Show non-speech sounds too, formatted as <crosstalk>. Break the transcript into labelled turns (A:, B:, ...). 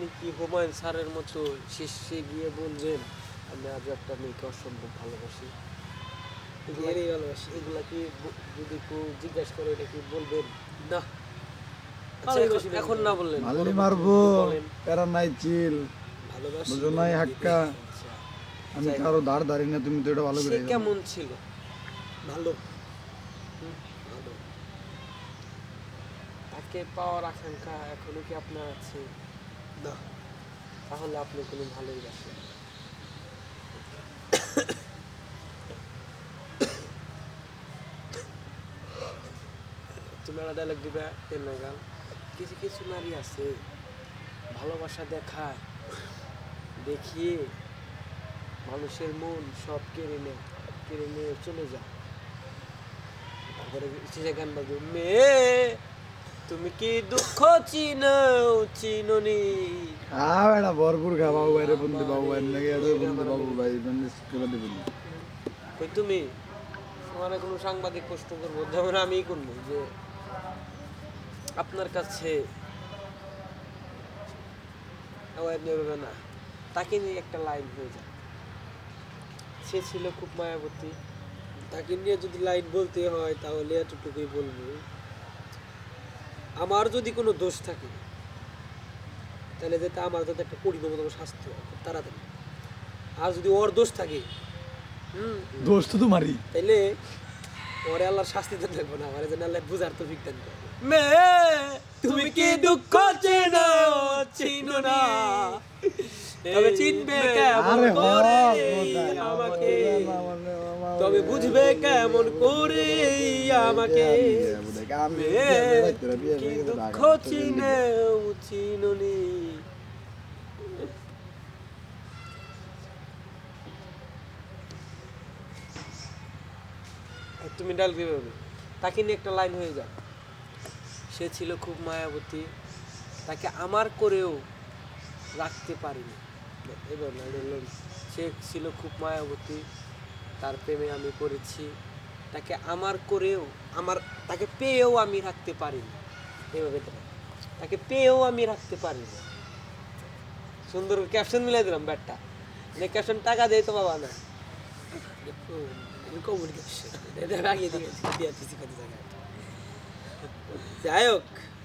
A: আপনি কি হুমায়ুন স্যারের মতো শেষে গিয়ে বলবেন আমি আজ একটা মেয়েকে অসম্ভব ভালোবাসি এগুলা-
B: ভালোবাসি।
A: এগুলা কি যদি কেউ জিজ্ঞাসা করে এটা কি বলবেন?
B: না।
A: আচ্ছা, এখন- না বললেন
C: মারবো প্যারা নাই চিল। বুঝো নাই হাক্কা।
A: আচ্ছা,
C: আমি কারও ধার ধারি না তুমি তো এটা ভালো করে
A: কেমন ছিল?
B: ভালো।
A: হুম।
B: ভালো।
A: তাকে পাওয়ার আকাঙ্ক্ষা এখনও কি আপনার আছে?
B: না।
A: তাহলে আপনি কোনো ভালোই বাসেন তুমি একটা ডায়লগ দিবে এর নাগাল কিছু কিছু নারী আছে, ভালোবাসা দেখায়, দেখিয়ে মানুষের মন সব কেড়ে নেয়, কেড়ে নিয়ে চলে যায়। তারপরে শেষে গান মেয়ে তুমি কি দুঃখ চিনো চিননি?
C: আ বেটা ভরপুর খা বাবু ভাই রে বন্ধু বাবু নাকি এত বন্ধু বাবু ভাই মানে দিবেন
A: কই তুমি? তোমার কোনো সাংবাদিক প্রশ্ন করব যেমন আমি করব যে আপনার কাছে নেবে না। তাকে নিয়ে একটা লাইন হয়ে যায় সে ছিল খুব মায়াবতী।
B: তাকে নিয়ে যদি লাইন বলতে হয় তাহলে এতটুকুই বলব। আমার যদি কোনো দোষ থাকে তাহলে যাতে আমার যাতে একটা পরিণমতম শাস্তি হয় খুব তাড়াতাড়ি। আর যদি ওর দোষ থাকে হুম?
C: দোষ তো তোমারই।
B: তাইলে ওরে আল্লাহর শাস্তি তো দেখব না আমার যেন আল্লাহ বুঝার তো বিজ্ঞান
A: মেয়ে তুমি কি দুঃখ চেনো চিনো না? তবে চিনবে কেমন করে আমাকে। তবে বুঝবে কেমন করে আমাকে। তুমি ডাল কীভাবে তাকে নিয়ে একটা লাইন হয়ে যায় সে ছিল খুব মায়াবতী, তাকে আমার করেও রাখতে পারিনি। এবার সে ছিল খুব মায়াবতী, তার প্রেমে আমি পড়েছি। তাকে আমার করেও আমার তাকে পেয়েও আমি রাখতে পারি না। এভাবে তাকে পেয়েও আমি রাখতে পারি না সুন্দর ক্যাপশন মিলাই দিলাম ব্যাটটা। মানে ক্যাপশন টাকা দেয় তো বাবা না। <laughs>
B: যাই হোক।